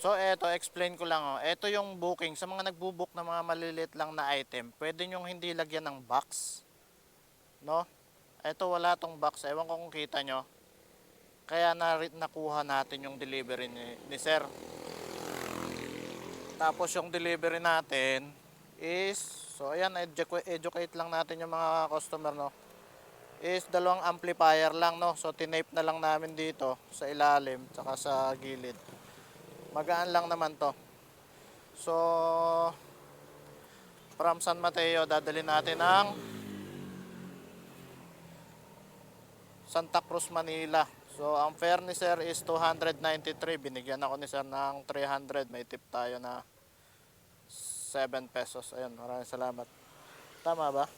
So eto, explain ko lang oh. Ito yung booking sa mga nagbo-book ng mga maliliit lang na item. Pwede nyo hindi lagyan ng box. No? Ito wala tong box. Ewan ko kung kita nyo. Kaya na nakuha natin yung delivery ni, ni sir. Tapos yung delivery natin is so ayan edu- educate lang natin yung mga customer no. Is dalawang amplifier lang no. So tinape na lang namin dito sa ilalim tsaka sa gilid. Magaan lang naman to. So, from San Mateo, dadali natin ng Santa Cruz, Manila. So, ang sir is 293. Binigyan ako ni sir ng 300. May tip tayo na 7 pesos. Ayun, maraming salamat. Tama ba?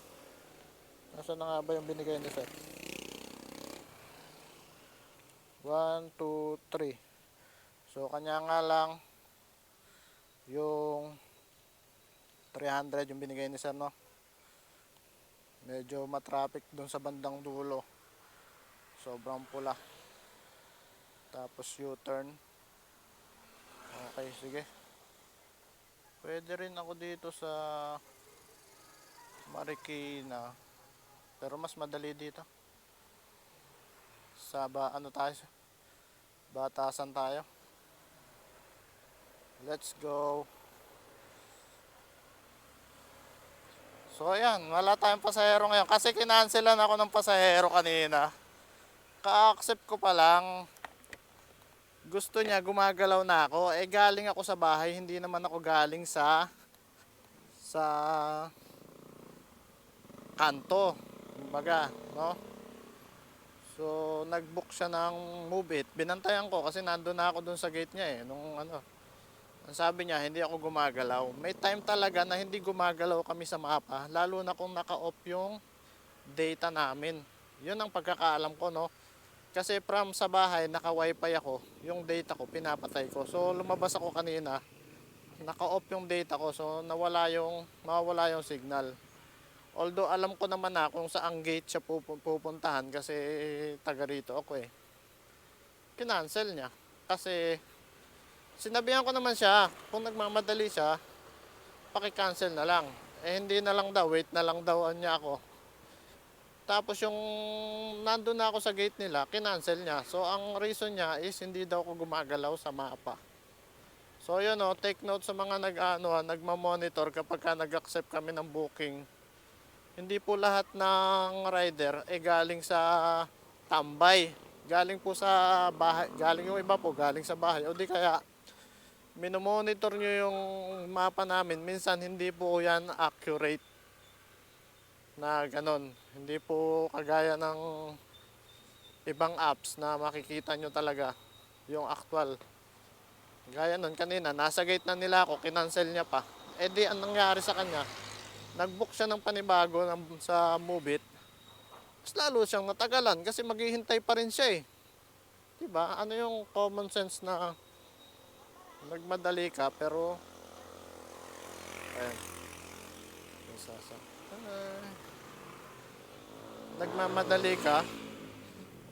Nasaan na nga ba yung binigay ni sir? 1, 2, 3. So kanya nga lang yung 300 yung binigay ni Sir no. Medyo matraffic doon sa bandang dulo. Sobrang pula. Tapos U-turn. Okay, sige. Pwede rin ako dito sa Marikina. Pero mas madali dito. Sa ba, ano tayo? Batasan tayo. Let's go. So ayan, wala tayong pasahero ngayon kasi kinancelan ako ng pasahero kanina. Ka-accept ko pa lang. Gusto niya gumagalaw na ako. Eh galing ako sa bahay, hindi naman ako galing sa sa kanto. Kumbaga, no? So, nag-book siya ng Move It. Binantayan ko kasi nandun na ako dun sa gate niya eh. Nung ano, ang sabi niya, hindi ako gumagalaw. May time talaga na hindi gumagalaw kami sa mapa, lalo na kung naka-off yung data namin. Yun ang pagkakaalam ko, no? Kasi from sa bahay, naka-wifi ako, yung data ko, pinapatay ko. So, lumabas ako kanina, naka-off yung data ko, so nawala yung, nawala yung signal. Although alam ko naman na kung saan gate siya pupu- pupuntahan kasi taga rito ako eh. Kinancel niya. Kasi Sinabihan ko naman siya, kung nagmamadali siya, paki-cancel na lang. Eh hindi na lang daw, wait na lang daw niya ako. Tapos yung nandun na ako sa gate nila, kinancel niya. So ang reason niya is hindi daw ako gumagalaw sa mapa. So yun o, take note sa mga nag, ano, nagma-monitor kapag ka nag-accept kami ng booking. Hindi po lahat ng rider eh galing sa tambay. Galing po sa bahay, galing yung iba po, galing sa bahay. O di kaya minomonitor nyo yung mapa namin, minsan hindi po yan accurate na ganon. Hindi po kagaya ng ibang apps na makikita nyo talaga yung actual. Gaya nun kanina, nasa gate na nila ako, kinancel niya pa. Eh di, ang nangyari sa kanya, nag-book siya ng panibago ng, sa Mubit. Mas lalo siyang natagalan kasi maghihintay pa rin siya eh. Diba? Ano yung common sense na nagmadali ka pero ayan. Sasa. Ay. nagmamadali ka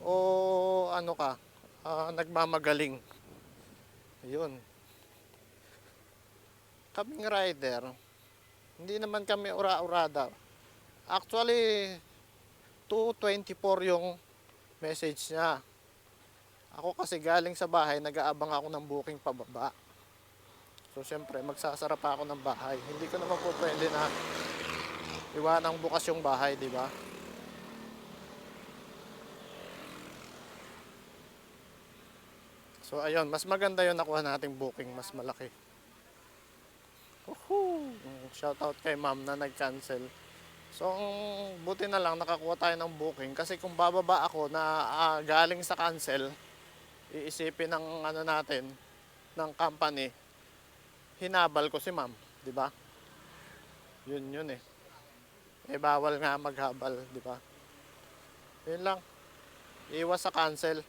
o ano ka? Ah, nagmamagaling. Yun kaming rider hindi naman kami ura-urada. Actually 224 yung message niya ako kasi galing sa bahay, nag-aabang ako ng booking pababa. So syempre, magsasara pa ako ng bahay. Hindi ko naman po pwede na iwanang bukas yung bahay, di ba? So ayun, mas maganda yung nakuha nating booking, mas malaki. Woohoo! Shout out kay ma'am na nag-cancel. So, ang buti na lang nakakuha tayo ng booking kasi kung bababa ako na ah, galing sa cancel, iisipin ng ano natin ng company hinabal ko si ma'am di ba? Yun yun eh. Eh bawal nga maghabal di ba? Yun lang. Iwas sa cancel